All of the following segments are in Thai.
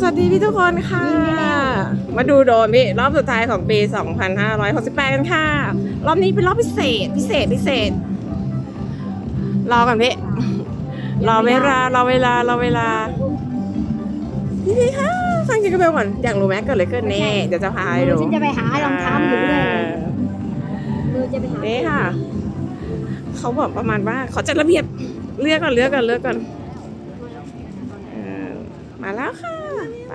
สวัสดีพี่ทุกคนค่ะ มาดูโดรนพี่รอบสุดท้ายของปี 2568 กันค่ะ รอบนี้เป็นรอบพิเศษ พิเศษพิเศษ รอก่อนพี่ รอเวลารอเวลารอเวลาพี่พี่ค่ะฟังจิงเกิลเบลก่อนอยากรู้ไหมเกิดอะไรขึ้นนี่เดี๋ยวจะพาให้ดูฉันจะไปหารองเท้าอยู่เรื่อยเลยมือจะไปหานี่ค่ะ เขาบอกประมาณว่าขอจัดระเบียบเลือกก่อนเลือกก่อนเลือกก่อนเออมาแล้วค่ะไป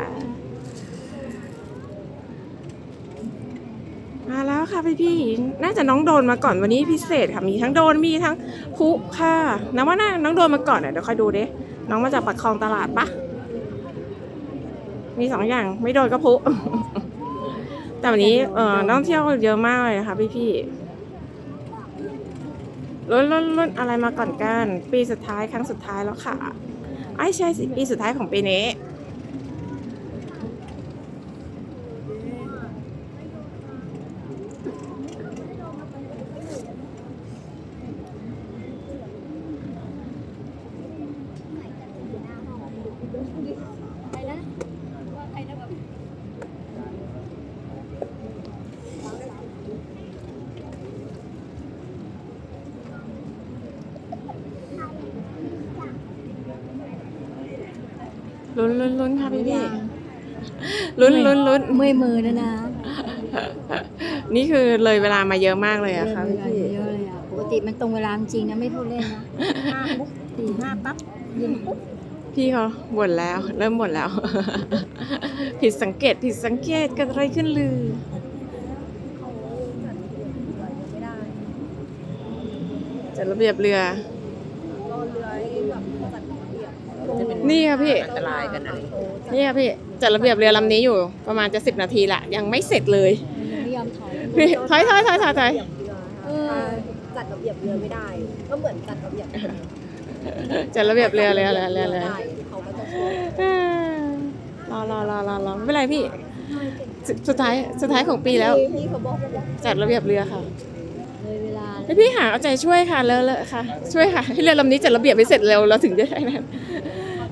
มาแล้วค่ะพี่พี่น่าจะน้องโดนมาก่อนวันนี้พิเศษค่ะมีทั้งโดนมีทั้งพุค่ะนะว่าน่าน้องโดนมาก่อนอะเดี๋ยวค่อยดูเดิน้องมาจากปักคลองตลาดปะมีสองอย่างไม่โดนก็พุแต่วันนี้เออนักท่องเที่ยวเยอะมากเลยนะคะพี่พี่รุ่นรุ่นรุ่นอะไรมาก่อนกัน ปีสุดท้ายครั้งสุดท้ายแล้วค่ะไอ้ใช่สิปีสุดท้ายของปีนี้ลุ้นลุ้นค่ะพี่พี่ๆ ลุ้นลุ้นลุ้นเมื่อยมือนะนะนี่คือเลยเวลามาเยอะมากเลยอะค่ะเวพี่ลาพี่เยอะเลยอะปกติมันตรงเวลาจริงนะไม่พูดเล่นนะห้าปุ๊บสี่ห้าปั๊บยิงปุ๊บพี่เขาบ่นแล้ว เริ่มบ่นแล้ว ผิดสังเกตผิดสังเกตเกิดอะไรขึ้นลือจัดระเบียบเรือนี่ค่ะพี่อันตรายกันนะนี่ค่ะพี่ จัดระเบียบเรือลำนี้อยู่ประมาณจะสิบนาทีละยังไม่เสร็จเลยไม่ยอมถอยพี่ถอยถอยถอยถอยถอยเออจัดระเบียบเรือไม่ได้ ก็เหมือนจัดระเบียบจัดระเบียบเรือเรือเรือเรือเรือได้เขาก็จะชอบอ่ารอรอรอรอรอไม่เป็นไรพี่สุดสุดท้ายสุดท้ายของปีแล้วพี่เขาบอกว่าจัดระเบียบเรือค่ะเลยเวลาให้พี่หาเอาใจช่วยค่ะเลอะเลอะค่ะ ช่วยค่ะให้เรือลำนี้จัดระเบียบให้เสร็จเร็วเราถึงจะได้นั้น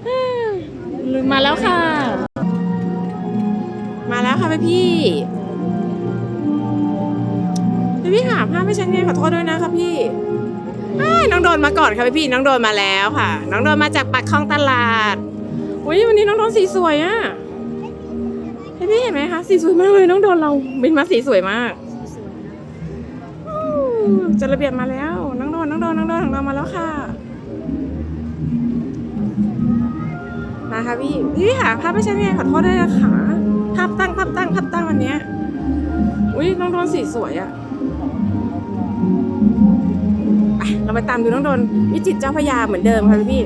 อ่ามาแล้วค่ะมา แล้วค่ะพี่พี่พี่พี่หาภาพให้ฉันไงขอโทษด้วยนะคะพี่น้องโดนมาก่อนค่ะพี่พี่น้องโดนมาแล้วค่ะ น้องโดนมาจากปากคลองตลาดอุ้ยวันนี้น้องโดนสีสวยอะพี่พี่เห็นไหมคะสีสวยมากเลยน้องโดนเราบินมาสีสวยมากจัดระเบียบมาแล้วน้องโดนน้องโดนน้องโดนของเรามาแล้วค่ะ มาค่ะพี่พี่หาภาพไม่ใช่ไงขอโทษด้วยนะคะ ภาพตั้งภาพตั้งภาพตั้งวันนี้อุ้ยน้องโดนสีสวยอะไปเราไปตามดูน้องโดนวิจิตเจ้าพยาเหมือนเดิมค่ะพี่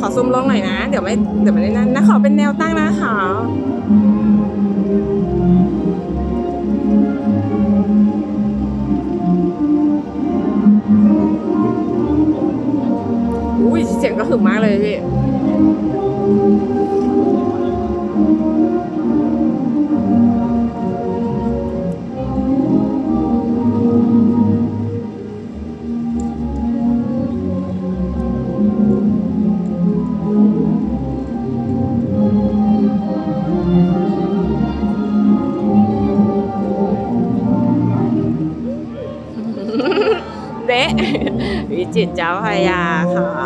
ขอซูมลงหน่อยนะ เดี๋ยวไม่เดี๋ยวไม่ได้นั่นนะขอเป็นแนวตั้งนะคะอุ้ยเสียงก็หึมมากเลยพี่ วิจิตเจ้าพยาค่ะ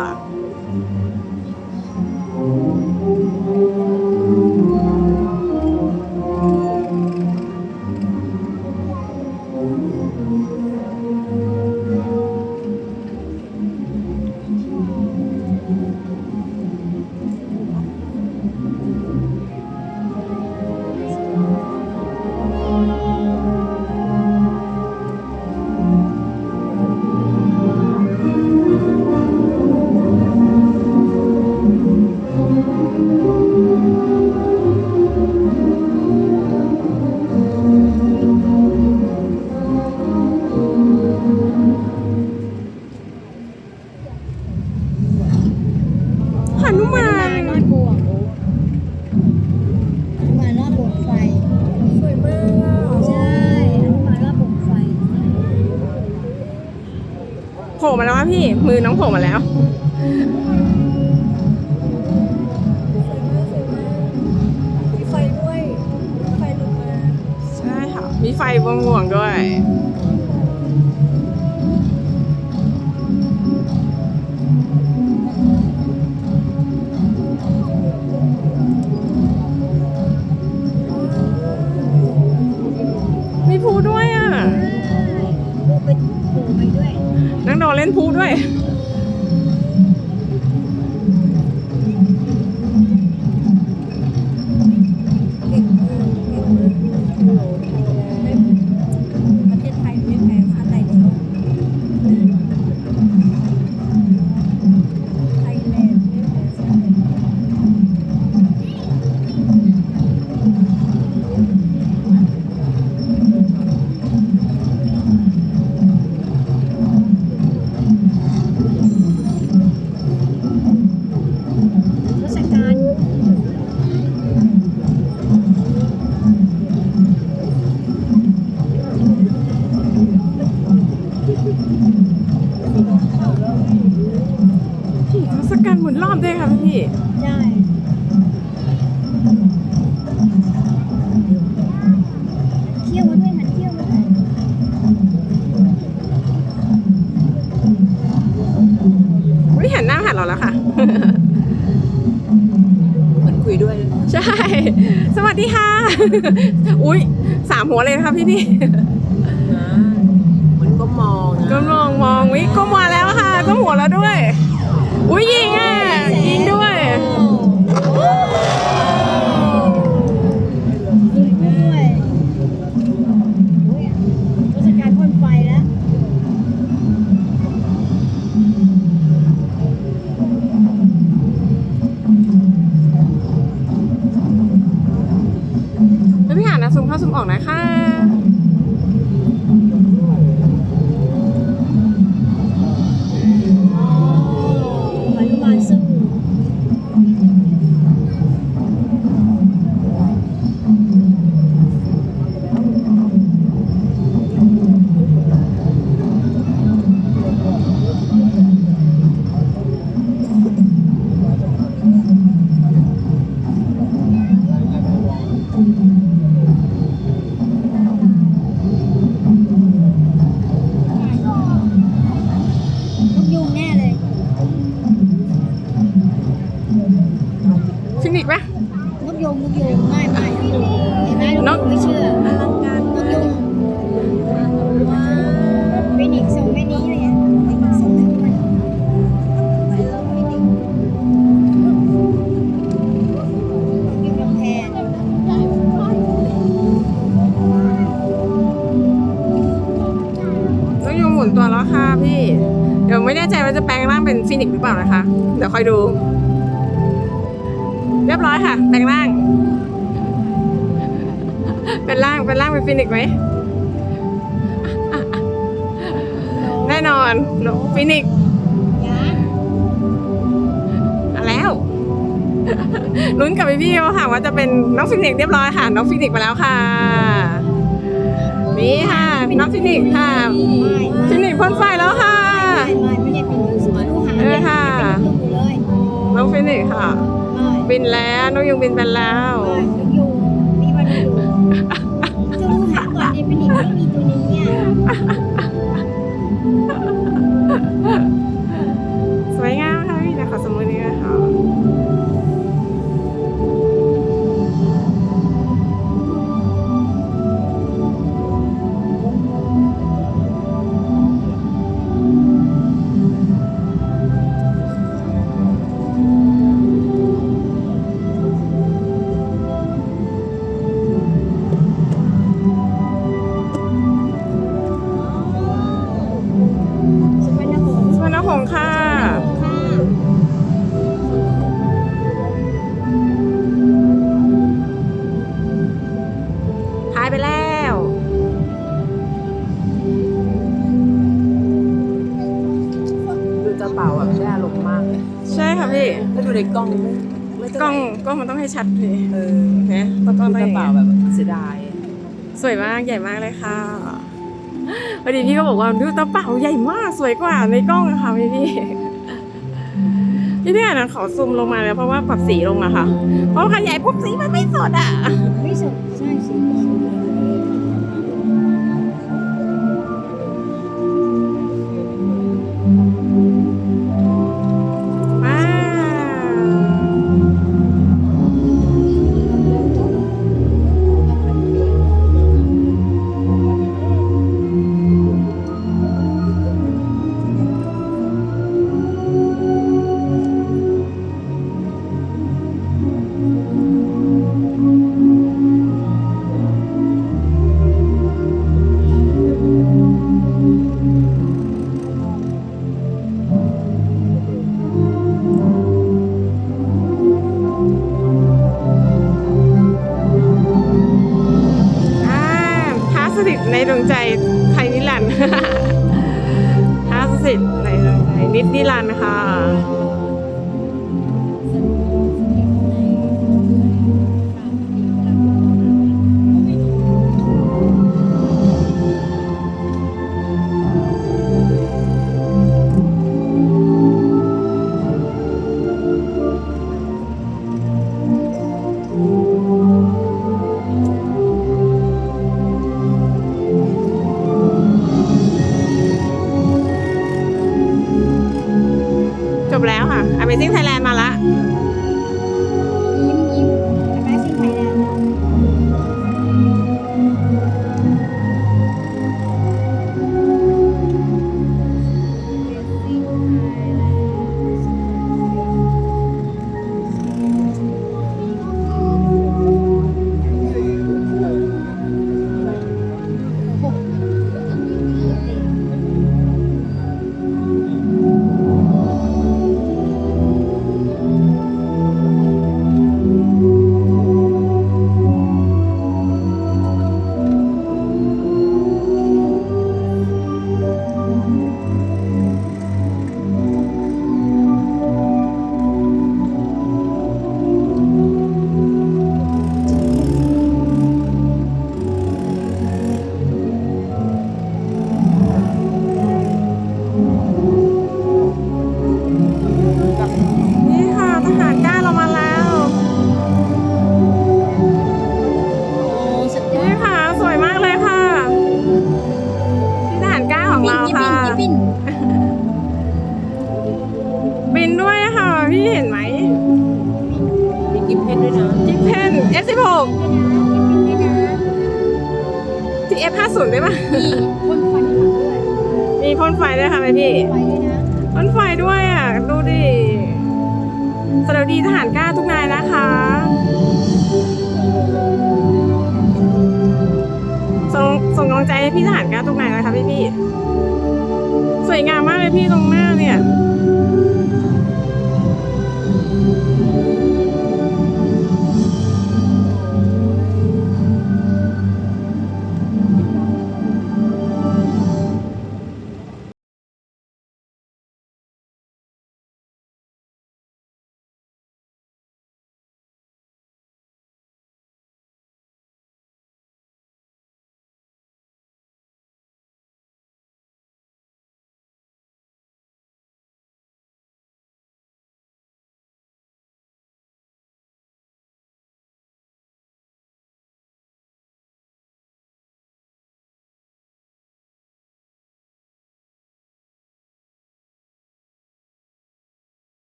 ผล่มาแล้วพี่ มือน้องโผล่มาแล้วมีไฟด้วยมีไฟลุกมางห่วงด้วย เล่นพูด้วย สวัสดีค่ะ อุ้ยสามหัวเลยนะคะพี่พี่นะเหมือนก็มองนะก็มองมองวิก็มาแล้วค่ะก็หัวแล้วด้วย อุ้ยยิงอะ ดี๋ยวไม่แน่ใจว่าจะแปลงร่างเป็นฟินิกส์หรือเปล่านะคะ เดี๋ยวคอยดู เรียบร้อยค่ะ แปลงร่าง เป็นร่างเป็นร่างเป็นฟินิกส์ไหมอะอะอะแน่นอนฟินิกส์ยามาแล้วลุ้นกับพี่ๆเขาค่ะว่าจะเป็นน้องฟินิกส์เรียบร้อยค่ะ น้องฟินิกส์มาแล้วค่ะนี่ค่ะ น้องฟินิกส์ค่ะไม่ฟินิกส์พ่นไฟแล้วค่ะ มาดูหางเออค่ะเป็นนกยุงเลยน้องฟินิกส์ค่ะไม่บินแล้วน้องยุงบินไปแล้วไม่นกยุงมีวันนกยุงจะดูหางก่อนเดฟินิกไม่มีตัวนี้อะ ดูเจ้าเป่าแบบได้อารมณ์มากเลยใช่ค่ะพี่ถ้าดูในกล้องไม่ไม่กเท่าล้องไหร่กล้องมันต้องให้ชัดพี่เออนะต้องกล้องดูต้องอเจ้าย่างเป่าเงี้ยแบบเสียดาย สวยมากใหญ่มากเลยค่ะพอดีพี่ก็บอกว่าดูตะเป่าใหญ่มากสวยกว่าในกล้องอะค่ะพี่พี่พี่พี่อะนะขอซูมลงมาแล้วเพราะว่าปรับสีลงอะค่ะ เพราะว่าขยายปุ๊บสีมันไม่สดอะ ไม่สดใช่สิ มีพ่นควันให้ด้วยมีพ่นไฟด้วยค่ะแม่พี่ไฟด้วยนะพ่นไฟด้วยอะ ดูดิสวัสดีทหารกล้าทุกนายนะคะ ส่งส่งกำลังใจให้พี่ทหารกล้าทุกนายนะคะพี่พี่ๆสวยงามมากเลยพี่ตรงหน้าเนี่ย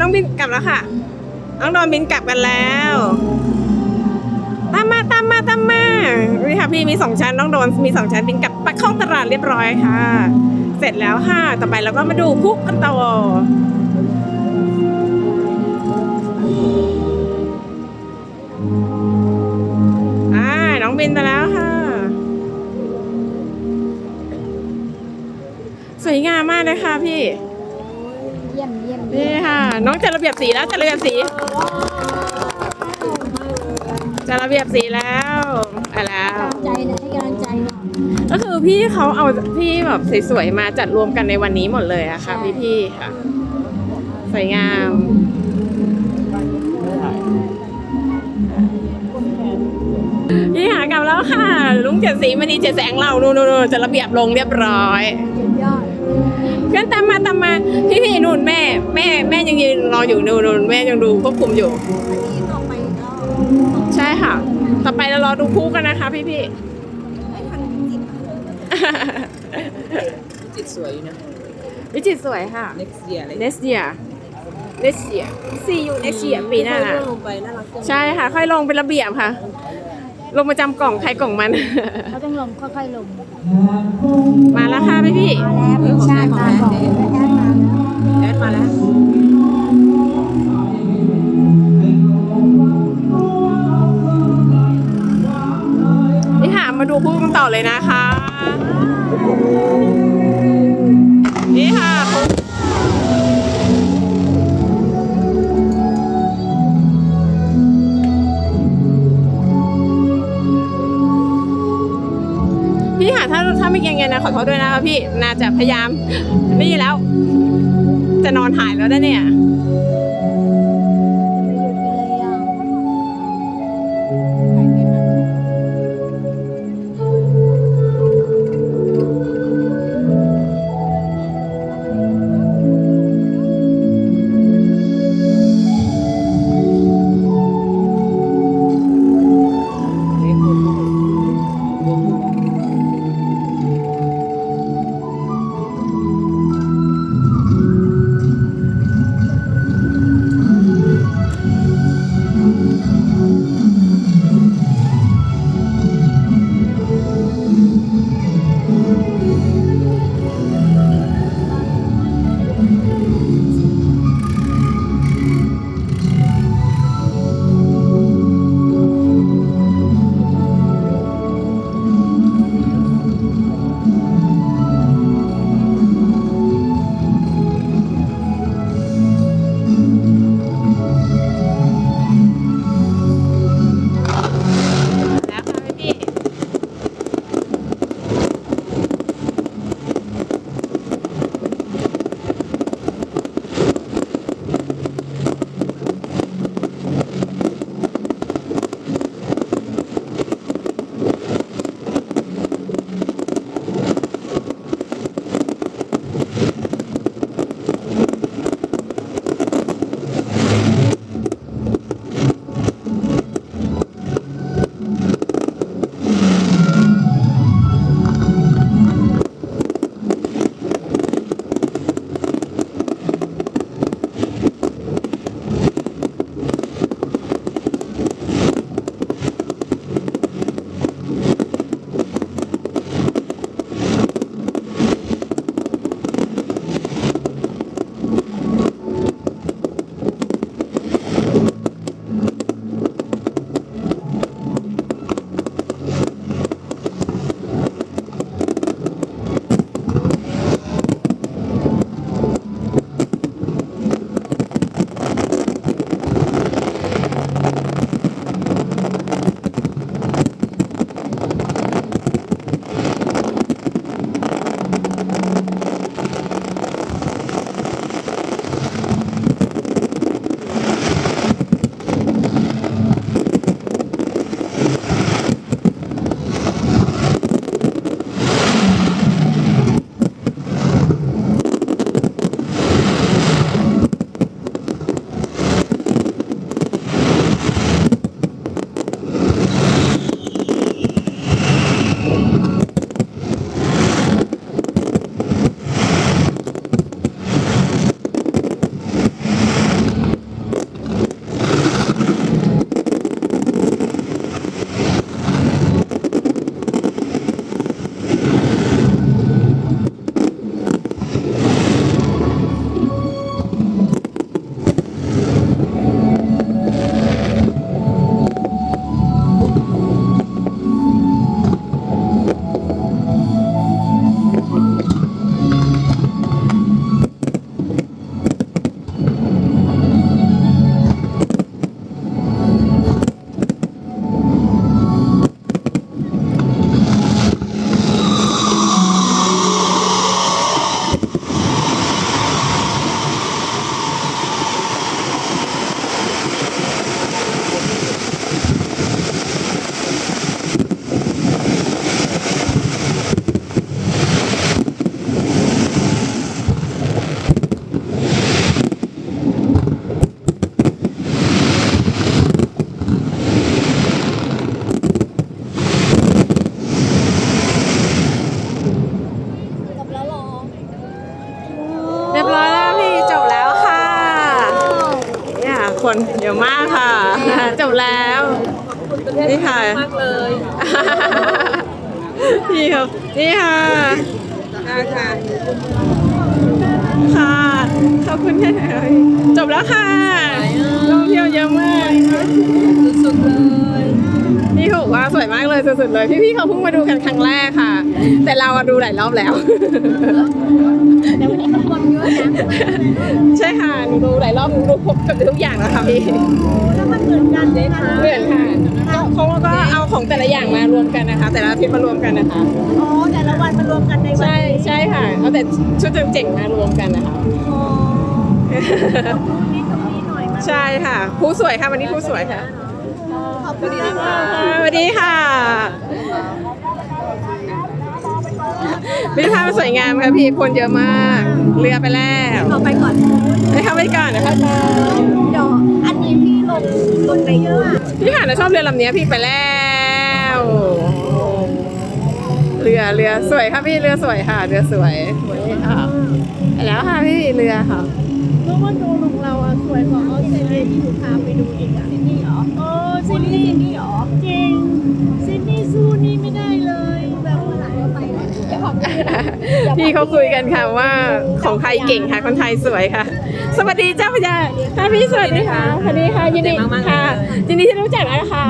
น้องบินกลับแล้วค่ะ น้องโดนบินกลับกันแล้ว ตามมาตามมาตามมานี่ค่ะพี่มีสองชั้นน้องโดนมีสองชั้นบินกลับปักข้องตลาดเรียบร้อยค่ะ เสร็จแล้วค่ะ ต่อไปเราก็มาดูพุกกันต่อน้องบินไปแล้วค่ะ สวยงามมากเลยค่ะพี่ นี่ค่ะ น้องจัดระเบียบสีแล้วจัดระเบียบสีจัดระเบียบสีแล้วไปแล้วกำลังใจเลยให้กำลังใจหน่อย ก็คือพี่เขาเอาพี่แบบสวยๆมาจัดรวมกันในวันนี้หมดเลยอะค่ะพี่ๆค่ะ สวยงามนี่หากลับแล้วค่ะ ลุงเจ็ดสีมณีเจ็ดแสงเรานู่นๆๆจะระเบียบลงเรียบร้อยสุดยอด เพื่อนตามมาตามมาพี่พี่ๆนู่นแม่ แม่แม่ยังยืนรออยู่นู่นนู่นแม่ยังดูควบคุมอยู่อันนี้ต่อไปก็ใช่ค่ะ ต่อไปเรารอดูคู่กันนะคะ พี่พี่ไม่ทันจิตๆจิตสวยอยู่นะ วิจิตรสวยค่ะ next year เลย next year next year see you next year ปีหน้า ค่อยๆลงไปน่ารักจังใช่ค่ะ ค่อยลงเป็นระเบียบค่ะ ลงประจำกล่องใครกล่องมัน เขาต้องลงค่อยๆลงมาแล้วค่ะพี่พี่มาแล้วเป็นชาติมาบอกแอดมาแล้วแอดมาแล้วนี่ค่ะมาดูคู่กันต่อเลยนะคะ นี่ค่ะ ไม่เกรงเงินนะขอโทษด้วยนะคะพี่น่าจะพยายามนี่แล้ว จะนอนหายแล้วนะเนี่ย สวยมากเลยสุดๆเลย พี่ๆเขาเพิ่งมาดูกันครั้งแรกค่ะ แต่เราอะดูหลายรอบแล้ว แต่วันนี้คนคนเยอะนะใช่ค่ะหนูดูหลายรอบหนูดูครบเกือบทุกอย่างแล้วค่ะพี่แล้วมันเหมือนกันเลยค่ะเหมือนค่ะเขาก็เอาของแต่ละอย่างมารวมกันนะคะ แต่ละอาทิตย์มารวมกันนะคะ อ๋อแต่ละวันมารวมกันในวันใช่ใช่ค่ะ เอาแต่ชุดเจ๋งๆมารวมกันนะคะ อ๋อนี่ตรงนี้หน่อยมาใช่ค่ะ ผู้สวยค่ะวันนี้ผู้สวยค่ะ สวัสดีค่ะพิพิธภัณฑ์มันสวยงามค่ะพี่คนเยอะมาก เรือไปแล้วขอไปก่อนให้เข้าไปก่อนนะคะเดี๋ยวอันนี้พี่ลงลงไปเยอะอะพี่หานะชอบเรือลำนี้พี่ไปแล้ว เรือเรือสวยค่ะพี่เรือสวยค่ะเรือสวยสวยค่ะไปแล้วค่ะพี่ เรือค่ะเพราะว่าดูลงเราอะสวยกว่าออสเตรเลียที่หนูพาไปดูอีกอะซิดนีย์เหรอโอ้ซิดนีย์ซิดนีย์เหรอจริงซิดนีย์สู้นี่ไม่ได้เลยแบบเมื่อไหร่ก็ไปนะอย่าบอกกันเลยนะพี่เขาคุยกันค่ะว่าของใครเก่งค่ะคนไทยสวยค่ะ สวัสดีเจ้าพญาค่ะพี่สวัสดีค่ะสวัสดีค่ะยินดีค่ะยินดีที่รู้จักนะคะ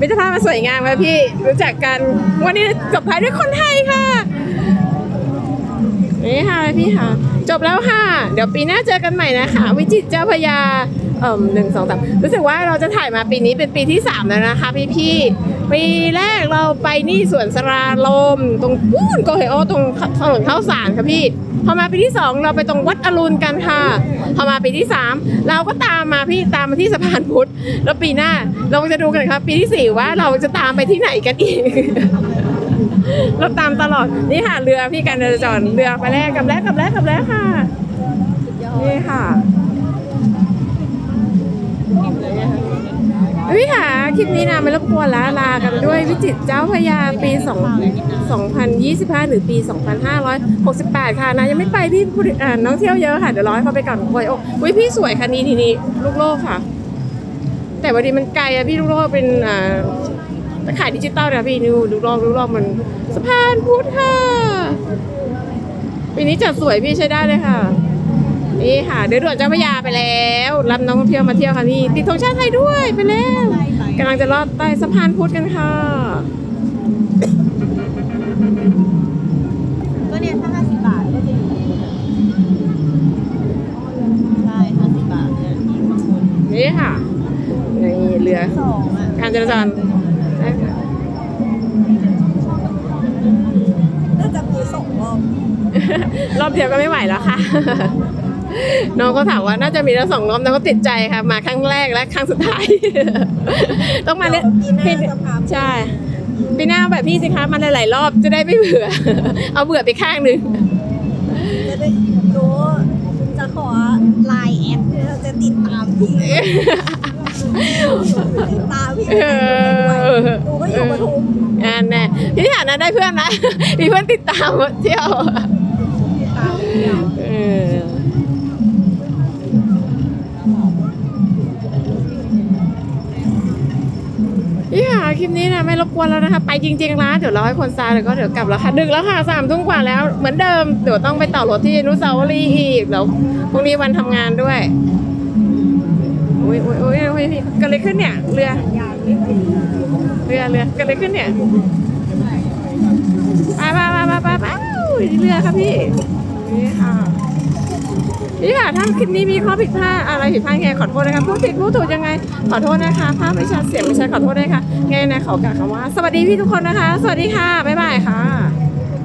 มิตรภาพมาสวยงามค่ะพี่รู้จักกันวันนี้จบท้ายด้วยคนไทยค่ะ นี่ค่ะพี่ค่ะ จบแล้วค่ะ เดี๋ยวปีหน้าเจอกันใหม่นะคะ วิจิตรเจ้าพยาเอ่มหนึ่งสองสามรู้สึกว่าเราจะถ่ายมาปีนี้เป็นปีที่สามแล้วนะคะพี่พี่ปีแรกเราไปนี่สวนสราลม ตรงปูนโกเฮโอตรงถนนข้าวสารค่ะพี่ พอมาปีที่สองเราไปตรงวัดอรุณกันค่ะ พอมาปีที่สามเราก็ตามมาพี่ตามมาที่สะพานพุทธแล้วปีหน้าเราจะดูกันครับปีที่สี่ว่าเราจะตามไปที่ไหนกันอีก เราตามตลอดนี่ค่ะเรือพี่การจราจรเรือไปแรกกับแรกกับแรกกับแรกค่ะนี่ค่ะพี่ค่ะคลิปนี้นะไม่รบกวนแล้วลากันด้วยวิจิตเจ้าพยาปี 2 2025 หรือปี 2568 ค่ะนะยังไม่ไปพี่ผู้น้องเที่ยวเยอะค่ะ เดี๋ยวรอให้เขาไปก่อนโอ้ยโอ้ยพี่สวยค่ะนี่ทีนี้ลูกโลกค่ะ แต่วันนี้มันไกลอะพี่ลูกโลกเป็นอ่า ตะข่ายดิจิตอลนะพี่นิวดูรอบดูรอบมันสะพานพุทธค่ะปีนี้จัดสวยพี่ใช้ได้เลยค่ะ นี่ค่ะเดือด่วนเจ้าพระยาไปแล้ว รับน้องท่องเที่ยวมาเที่ยวค่ะนี่ติดธงชาติไทยด้วยไปแล้วกำลังจะลอดใต้สะพานพุทธกันค่ะก็เนี่ยถ้า50บาทก็จะอยู่ใช่50บาทเนี่ยมีข้างบนนี่ค่ะนี่เรือสองอะการจราจร รอบเดียวก็ไม่ไหวแล้วค่ะ น้องก็ถามว่าน่าจะมีแล้วสองรอบน้องก็ติดใจค่ะ มาครั้งแรกและครั้งสุดท้าย ต้องมาเล่นปีหน้าจะพาใช่ปีหน้าแบบพี่สิคะมาหลายๆรอบจะได้ไม่เบื่อ เอาเบื่อไปข้างหนึ่งจะได้รู้จะขอไลน์แอดเนี่ยเราจะติดตามพี่ติดตามพี่เออดูก็อยู่ปทุมอันแน่พี่ฐานะได้เพื่อนนะมีเพื่อนติดตามมาเที่ยว เออพี่ค่ะคลิปนี้นะไม่รบกวนแล้วนะคะ ไปจริงๆนะเดี๋ยวเราให้คนซาเดี๋ยวก็เดี๋ยวกลับแล้วค่ะดึกแล้วค่ะสามทุ่มกว่าแล้ว เหมือนเดิมเดี๋ยวต้องไปต่อรถที่นุสาวรีย์อีกแล้วพรุ่งนี้วันทำงานด้วยโอ้ยโอ้ยโอ้ยโอ้ยพี่เกิดอะไรขึ้นเนี่ย เรือเรือเรือเกิดอะไรขึ้นเนี่ยไปไปไปไปไปไปเรือครับพี่ นี่ค่ะนี่ค่ะถ้าคลิปนี้มีข้อผิดพลาดอะไรผิดพลาดไงขอโทษนะคะพูดผิดพูดถูกยังไงขอโทษนะคะภาพไม่ชัดเสียงไม่ชัดขอโทษด้วยค่ะไงนะขอกล่าวคำว่า สวัสดีพี่ทุกคนนะคะ สวัสดีค่ะบ๊ายบายค่ะ